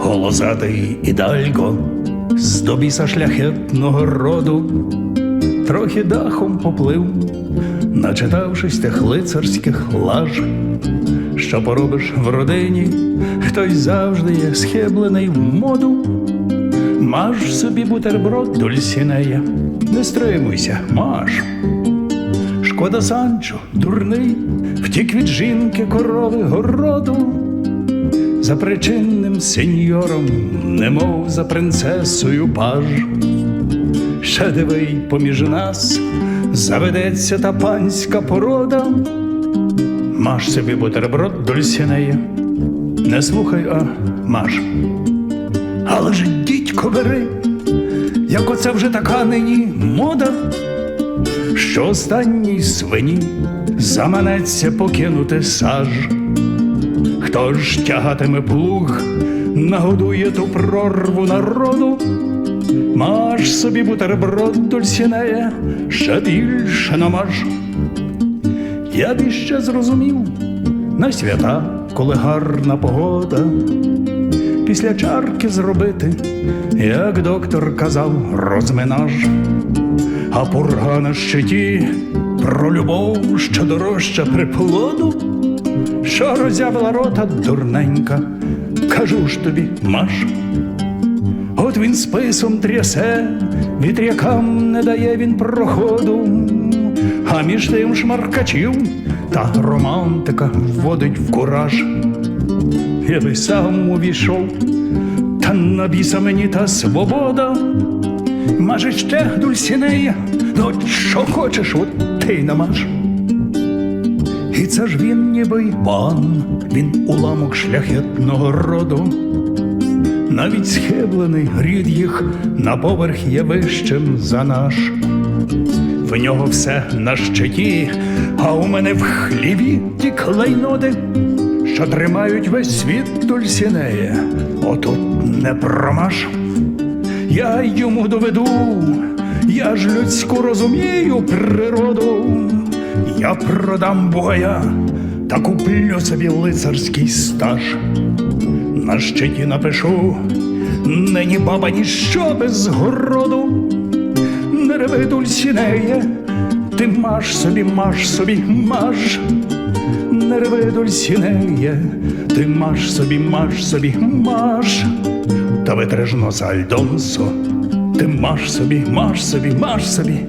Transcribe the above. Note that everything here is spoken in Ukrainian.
Голозатий ідальго з добіса шляхетного роду, трохи дахом поплив, начитавшись тих лицарських лаж. Що поробиш в родині, хтось завжди є схиблений в моду. Маш собі бутерброд дульсінея, не стримуйся, маш. Шкода Санчо, дурний, втік від жінки корови городу. За причинним сеньором, немов за принцесою паж. Ще дивий поміж нас заведеться та панська порода. Маш собі бутерброд дульсінеє, не слухай, а маш. Але ж дідько бери, як оце вже така нині мода, що останній свині заманеться покинути саж. Хто ж тягатиме плуг, нагодує ту прорву народу, маш собі бутерброд дульсінеє, ще більше намаж. Я б іще зрозумів на свята, коли гарна погода, після чарки зробити, як доктор казав, розминаж, а пурга на щиті про любов, що дорожча приплоду, що роззявила рота дурненька, кажу ж тобі, маш. От він списом трясе, вітрякам не дає він проходу, а між тим шмаркачів та романтика вводить в кураж. Я би сам увійшов, та на біса мені та свобода. Маже ще дульсінея, ну що хочеш, от ти й намаж. І це ж він ніби й пан, він уламок шляхетного роду. Навіть схиблений рід їх на поверх є вищим за наш. В нього все на щиті, а у мене в хліві ті клейноди, що тримають весь світ дульсінеє. Отут не промаш. Я йому доведу, я ж людську розумію природу. Я продам боя та куплю собі лицарський стаж. На щиті напишу, нині баба ніщо без городу. Не реви дульсінеє, ти маш собі, маш собі, маш. Не реви дульсінеє, ти маш собі, маш собі, маш. Та витриж за Альдонсо, ти маш собі, маш собі, маш собі,